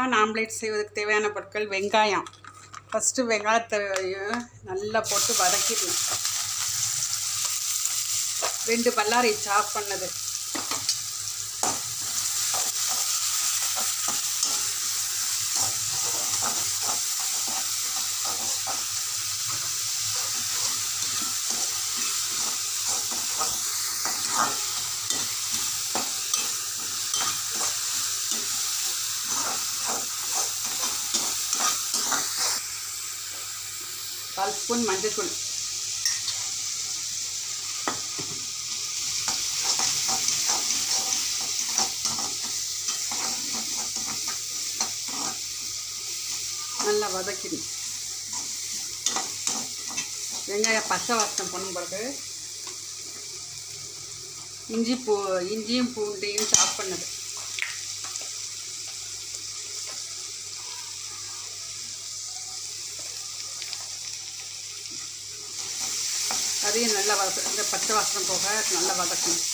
நான் ஆம்லேட் செய்வதற்கு தேவையான பொருட்கள் வெங்காயம். ஃபஸ்ட்டு வெங்காயத்தை நல்லா போட்டு வதக்கிடணும் ரெண்டு பல்லாரி சாப் பண்ணது. கால் ஸ்பூன் மஞ்சள்தூள் நல்லா வதக்கிடும் வெங்காயம் பச்சை வாசம் பண்ணும் பிறகு இஞ்சி பூ இஞ்சியும் பூண்டையும் சாப் பண்ணது அதையும் நல்லா வதக்க இந்த பச்சை வாசனம் போக நல்லா வதக்கணும்.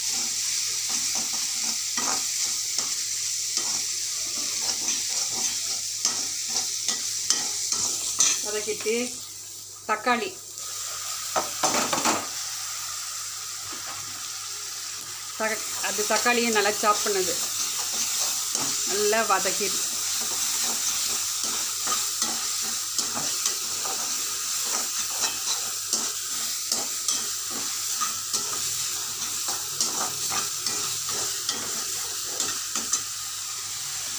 வதக்கிட்டு தக்காளி. த அது தக்காளியை நல்லா சாப் பண்ணது. நல்லா வதக்கிடு.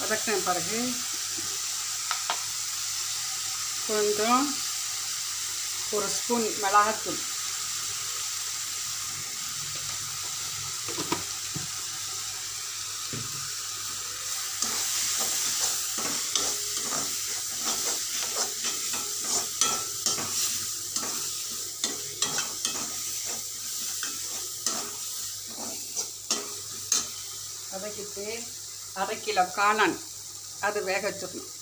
வதக்கின பிறகு கொஞ்சம் ஒரு ஸ்பூன் மிளகாத்தூள் வதக்கிட்டு அரை கிலோ காளான். அது வேக வச்சிடணும்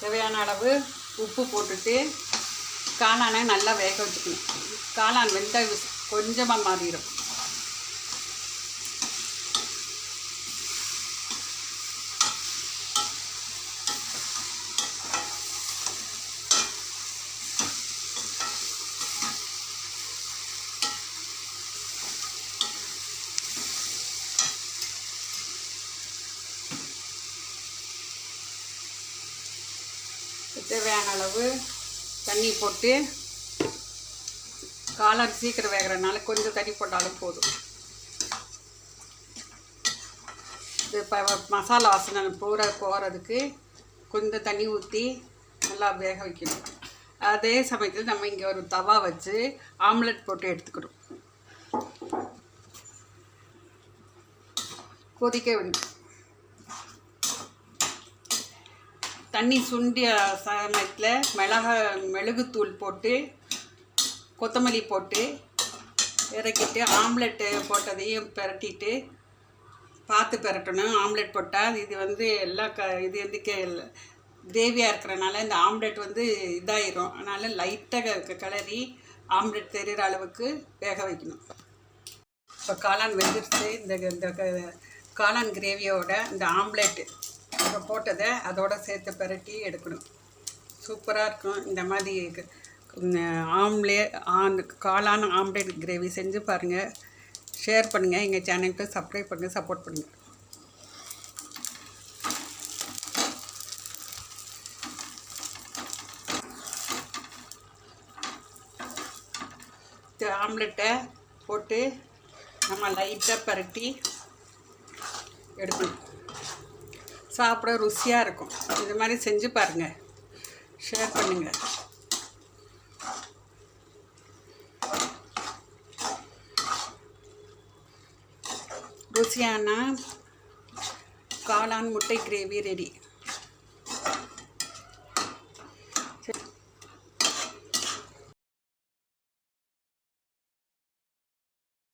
தேவையான அளவு உப்பு போட்டுட்டு காளானை நல்லா வேக வச்சுக்கணும். காளான் வெந்த கொஞ்சமாக மாறிடும். தேவையான அளவு தண்ணி போட்டு காளான் சீக்கிரம் வேகிறனால கொஞ்சம் தண்ணி போட்டாலும் போதும். இது இப்போ மசாலா வாசனை பூரா போகிறதுக்கு கொஞ்சம் தண்ணி ஊற்றி நல்லா வேக வைக்கணும். அதே சமயத்தில் நம்ம இங்கே ஒரு தவா வச்சு ஆம்லெட் போட்டு எடுத்துக்கிறோம் கொதிக்க வேண்டும் தண்ணி சுண்டிய சமயத்தில் மிளகா மெழுகுத்தூள் போட்டு கொத்தமல்லி போட்டு இறக்கிட்டு ஆம்லெட்டு போட்டதையும் பிரட்டிட்டு பார்த்து பிரட்டணும். ஆம்லெட் போட்டால் இது வந்து எல்லா க இது வந்து கே கிரேவியாக இருக்கிறனால இந்த ஆம்லெட் வந்து இதாயிரும். அதனால் லைட்டாக கிளறி ஆம்லெட் தெரிகிற அளவுக்கு வேக வைக்கணும். இப்போ காளான் வெந்துருச்சு. இந்த இந்த க- காளான் கிரேவியோட இந்த ஆம்லெட்டு நம்ம போட்டதை அதோட சேர்த்து பிரட்டி எடுக்கணும். சூப்பராக இருக்கும். இந்த மாதிரி ஆம்லே ஆன் காளான ஆம்லேட் கிரேவி செஞ்சு பாருங்கள் ஷேர் பண்ணுங்கள் எங்கள் சேனலுக்கு சப்ஸ்கிரைப் பண்ணுங்கள் சப்போர்ட் பண்ணுங்கள் ஆம்லெட்டை போட்டு நம்ம லைட்டாக பரட்டி எடுக்கணும். சாப்பிட ருசியாக இருக்கும். இது மாதிரி செஞ்சு பாருங்கள் ஷேர் பண்ணுங்கள் ருசியான காளான் முட்டை கிரேவி ரெடி